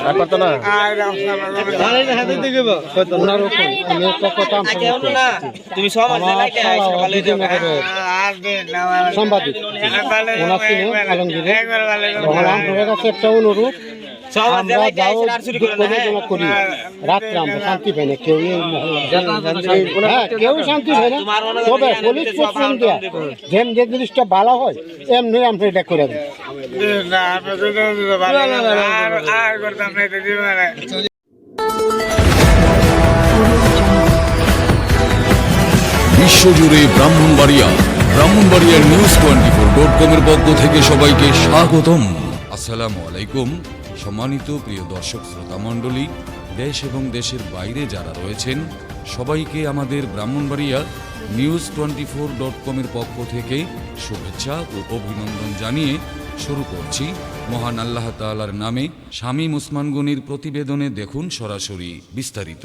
আর কত না? তুমি সাংবাদিক। ওনার ছিল আলমগীরে। তখন একটা অনুরোধ। আমরা যাও প্রযোজনা করি রাত্রে আমরা শান্তি পাই না কেউ হ্যাঁ কেউ শান্তি পাই না। তবে পুলিশ প্রশাসন দেয়া। যেম যে জিনিসটা ভালো হয় এমনি আমরা এটা করে দিই বিশ্বজুড়ে ব্রাহ্মণবাড়িয়া ব্রাহ্মণবাড়িয়ার নিউজ টোয়েন্টি ফোর ডট কমের পক্ষ থেকে সবাইকে স্বাগতম। আসসালামু আলাইকুম। সম্মানিত প্রিয় দর্শক শ্রোতা মণ্ডলী, দেশ এবং দেশের বাইরে যারা রয়েছেন, সবাইকে আমাদের Brahmanbaria news twenty four dot কমের পক্ষ থেকে শুভেচ্ছা ও অভিনন্দন জানিয়ে শুরু করছি। মহান আল্লাহ তালার নামে শামীম ওসমান গনির প্রতিবেদনে দেখুন সরাসরি বিস্তারিত।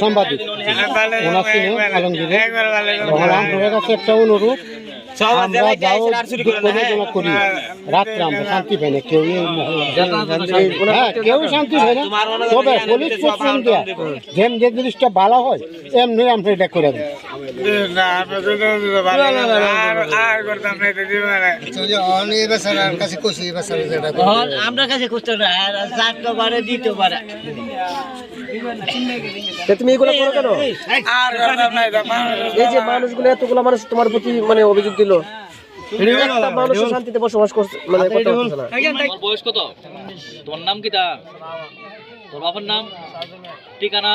সাংবাদিক ওনার ছিল আলমগীরে তখন আপনাদের কাছে একটা অনুরোধ আমরা যাও প্রযোজনা করি রাত্রে আমরা শান্তি পাই না। কেউ হ্যাঁ কেউ শান্তি পাই না। তবে পুলিশ প্রশাসন দেয়া। যেম যে জিনিসটা ভালো হয় এমনি আমরা এটা করে দিই। আমরা কাছে খুঁজতে না চারটো পারে দিতে পারে তুমি এগুলো করো কেন? এই যে মানুষগুলো এতগুলো মানুষ তোমার প্রতি মানে অভিযোগ দিল। একটা মানুষ শান্তিতে বসবাস করছে মানে করতে পারতেছে না বয়স কত? তোমার নাম কি তা তোর বাবার নাম? ঠিকানা?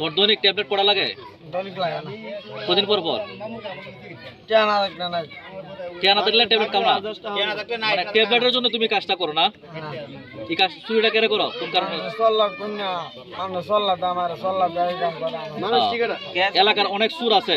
তোর দৈনিক ট্যাবলেট পড়া লাগে? কদিন পর পর? কেনা থাকলে ট্যাবলেট মানে ট্যাবলেটের জন্য তুমি কাজটা করো না। এই কাজ চুরিটা কেন করো? কোন কারণে? হ্যাঁ। এলাকার অনেক সুর আছে।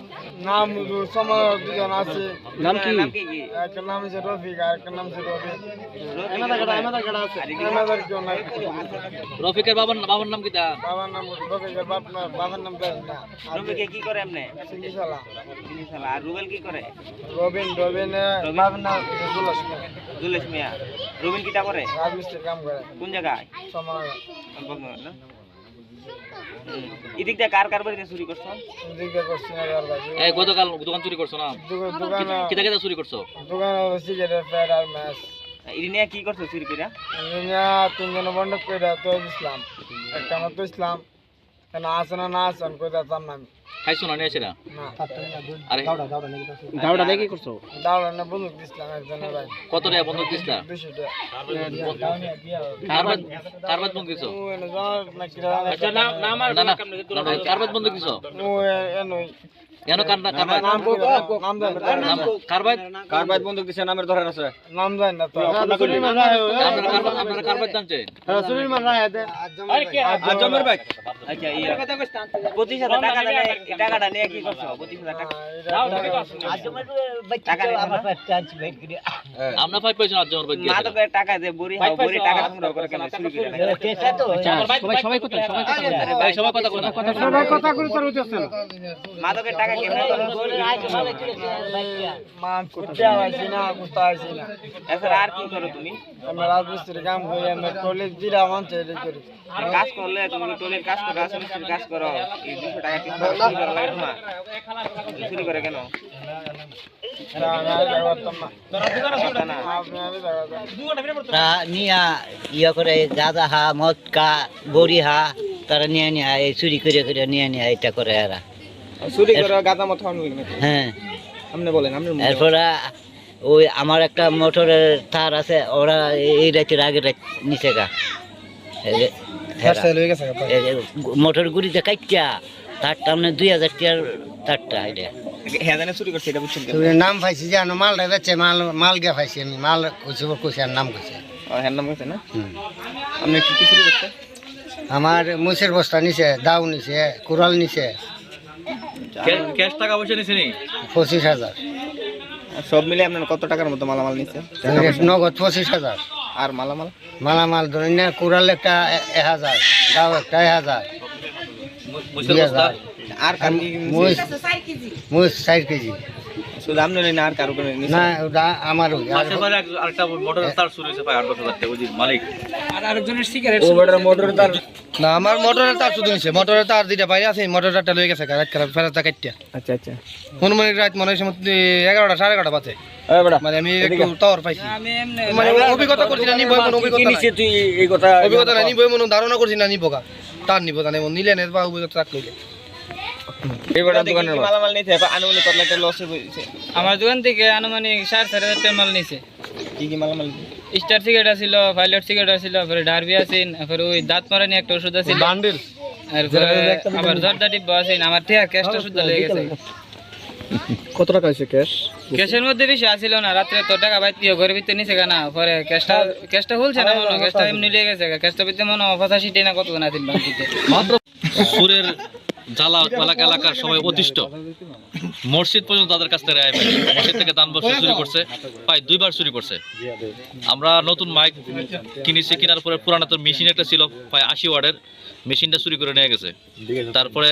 সময় দুজন আছে। নাম কি? একটা নাম হচ্ছে রফিক আর একটা নাম হচ্ছে নাই রফিকের বাবার বাবার নাম কি তা? বাবার নাম রফিকের বাবার নাম না। কি করে এমনি? সিঙ্গিশালা শালা আর রুবেল কি করে? রবিন রবিন বাবার নাম হচ্ছে জুলাস জুলেশ মিয়া। রুবেল কিটা করে রাজমিস্ত্রির কাম করে। কোন জায়গায়? হুম। এদিক কার কার চুরি করছ? এই গতকাল দোকান চুরি করছ না? কিতা কিতা চুরি করছ? দোকানে আর ম্যাচ এটি কি করছ চুরি তিনজন বন্ধক কইরা তো ইসলাম। একটা মতো ইসলাম। কেন আসে না না আসেন কই দাম না আমি। খাইছো না নিয়েছে না। আরে দাউড়া দেখি করছ? দাউড়া না বন্ধুক দিছিলাম একজনের ভাই। কত টাকা বন্ধক দিছিলা? দুশো টাকা কারবাদ কারবাদ বন্ধক দিছো? ও না না না না, কারবাদ বন্ধক দিছো? ও এনই। কেন নাম নাম নাম কারবাই বন্দুক দিছে নামের ধরে আছে? নাম জানি না তো। আপনারা আজমের ভাই আচ্ছা পঁচিশ হাজার টাকা দিলে টাকাটা নিয়ে কি করছ? পঁচিশ হাজার টাকা। টাকা নিয়ে আমার চান্স বের করে আমরা ফাইভ পাইছো না জোর না তো টাকা দে বুড়ি হাও বুড়ি টাকা সংগ্রহ করে কেন চুরি করে চেষ্টা তো সবাই সবাই কোথায় সবাই ভাই সবাই কথা কই না মাদকের টাকা করো? না এছাড়া আর কি করো তুমি? আমি রাজমিস্ত্রির কাম করি আমি কলেজ জিরা মানছে এটা করি। আর কাজ করলে তুমি টোলের কাজ করো রাজমিস্ত্রির কাজ করো। এই দুশো টাকা চুরি করা লাগে তোমার চুরি করে কেন? এটা আমি আর যাই পারতাম না কথা না আপনি আমি যাই পারতাম তা নিয়া ইয়া করে গাঁদা হা মদ কা বড়ি হা তারা নিয়ে নিয়ে চুরি করে করে নিয়ে নিয়ে এটা করে এরা। চুরি করে গাদা মত হন হ্যাঁ। আপনি বলেন আপনি এরপরে ওই আমার একটা মোটরের তার আছে ওরা এই রাতের আগে রাত নিচে গা। মোটর গুড়িতে কাইটা তারটা মানে দুই হাজার টিয়ার তারটা এটা হ্যাঁ চুরি করছে এটা নাম পাইছি যে আনো মাল বেচে মাল মাল গিয়া পাইছি আমি মাল কইছি কইছি আর নাম কইছে। ও, হ্যাঁ নাম করছে না? আপনি কি কি চুরি করছে আমার মুসের বস্তা নিছে দাও নিছে কুড়াল নিছে ক্যাশ টাকা পয়সা নিছে নি? পঁচিশ হাজার। সব মিলে আপনার কত টাকার মতো মালামাল নিচ্ছে নগদ পঁচিশ হাজার। আর মালামাল? মালামাল ধরেন না কুড়াল একটা এ- এক হাজার দাও একটা এক হাজার আর মুস চার কেজি। শুধু আপনি না আর কারও কোনো নিচ্ছে না ওটা আমার ওই আর পাশের বাড়ি এক- আরেকটা মোটরের তার চুরি হয়েছে প্রায় আট দশ হাজার টাকা বুঝি মালিক। না আমার মোটরের তার শুধু নিছে মোটরের তার দুইটা বাইরে আছে মোটরের তারটা লয়ে গেছে রাত খারাপ ফেরত কাটিয়া আচ্ছা আচ্ছা। হনুমানিক রাত মনে হয় সময় এগারোটা সাড়ে এগারোটা বাজে। মানে আমি একটু টাওয়ার পাইছি। মানে অভিজ্ঞতা করছি না মনে অভিজ্ঞতা মনে ধারণা করছি না নিবো তার নিবো জানে নিলে নেই বা অভিজ্ঞতা মালামাল নিতে আনুমানিক কত লাখ লস হয়েছে আমার দোকান থেকে আনুমানিক সাড়ে চার হাজার টাকা মাল নিছে। কি কি মালামাল স্টার সিগারেট আছিল পাইলট সিগারেট আছিল তারপরে ডারবি আছিল তারপরে ওই দাঁত মারানি একটা ওষুধ আছিল। বান্ডিল। আবার জর্দা ডিব্বা আছিল আমার ঠিক ক্যাশটা শুদ্ধ লেগে গেছে। কত টাকা হয়েছে ক্যাশ ক্যাশের মধ্যে বেশি আছিল না রাত্রে তো টাকা বাইতে ঘরের ভিতরে নিছে কেনা পরে ক্যাশটা ক্যাশটা খুলছে না মনে হয়, ক্যাশটা এমনি লেগে গেছে ক্যাশটা ভিতরে মনে হয় পঁচাশি টাকা কত না বাকিতে সুরের এলাকার সবাই অতিষ্ঠ। মসজিদ পর্যন্ত তাদের কাছ থেকে রেহাই পায়নি মসজিদ থেকে দান বসে চুরি করছে। প্রায় দুইবার চুরি করছে। আমরা নতুন মাইক কিনেছি, কেনার পরে পুরানো তোর মেশিন একটা ছিল প্রায় আশি ওয়ার্ডের মেশিনটা চুরি করে নিয়ে গেছে। তারপরে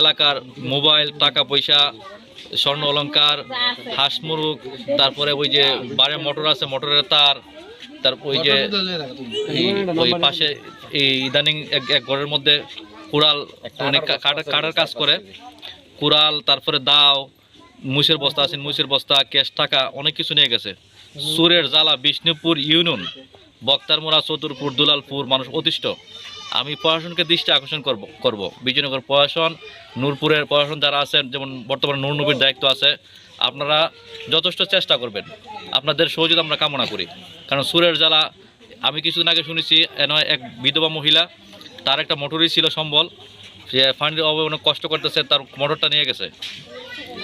এলাকার মোবাইল, টাকা পয়সা, স্বর্ণ অলংকার, হাঁস মুরগ, তারপরে ওই যে বারে মোটর আছে, মোটরের তার তারপর ওই যে ওই পাশে এই ইদানিং এক ঘরের মধ্যে কুড়াল অনেক কাটার কাজ করে। কুড়াল তারপরে দাও মুসের বস্তা আছে মুসের বস্তা ক্যাশ টাকা অনেক কিছু নিয়ে গেছে। সুরের জ্বালা বিষ্ণুপুর ইউনিয়ন বক্তার বক্তারমোড়া চতুরপুর দুলালপুর মানুষ অতিষ্ঠ। আমি প্রশাসনকে দৃষ্টি আকর্ষণ করব করব। বিজয়নগর প্রশাসন নূরপুরের প্রশাসন যারা আছেন যেমন বর্তমানে নূর নবীর দায়িত্ব আছে আপনারা যথেষ্ট চেষ্টা করবেন। আপনাদের সহযোগিতা আমরা কামনা করি। কারণ সুরের জ্বালা আমি কিছুদিন আগে শুনেছি এক বিধবা মহিলা তার একটা মোটরই ছিল সম্বল। সে ফান্ডের অভাবে অনেক কষ্ট করতেছে, তার মোটরটা নিয়ে গেছে।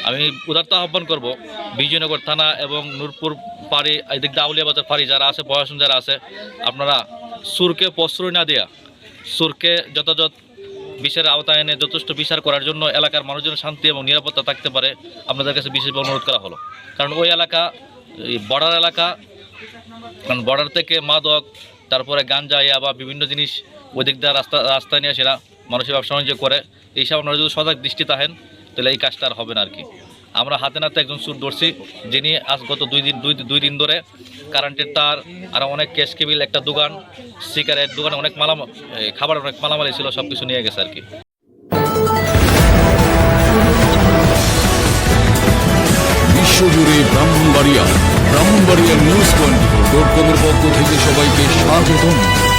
আমি উদারত আহ্বান করব, বিজয়নগর থানা এবং নূরপুর পাড়ি, এদিক দিয়ে আউলিয়া বাজার পাড়ি যারা আছে, প্রশাসন যারা আছে, আপনারা সুরকে প্রশ্রয় না দেয়া, সুরকে যথাযথ বিচারের আওতায় এনে যথেষ্ট বিচার করার জন্য এলাকার মানুষজন শান্তি এবং নিরাপত্তা থাকতে পারে, আপনাদের কাছে বিশেষভাবে অনুরোধ করা হলো। কারণ ওই এলাকা বর্ডার এলাকা, কারণ বর্ডার থেকে মাদক তারপরে গাঞ্জা, ইয়া বা বিভিন্ন জিনিস ওই দিক দিয়ে রাস্তা, রাস্তায় নিয়ে সেরা মানুষের ব্যবসা বাণিজ্য করে। এইসব আপনারা যদি সজাগ দৃষ্টি থাকেন তাহলে এই কাজটা আর হবে না আর কি আমরা হাতে নাতে একজন সুর ধরছি, যিনি আজ গত দুই দিন, দুই দুই দিন ধরে কারেন্টের তার, আর অনেক ক্যাশ কেবিল একটা দোকান সিগারেট দোকানে অনেক মালাম খাবার অনেক মালামালি ছিল সব কিছু নিয়ে গেছে আর কি বিশ্বজুড়ে ব্রাহ্মণবাড়িয়া ব্রাহ্মণবাড়িয়া নিউজ টোয়েন্টি কমের পক্ষ থেকে সবাইকে স্বাগতম।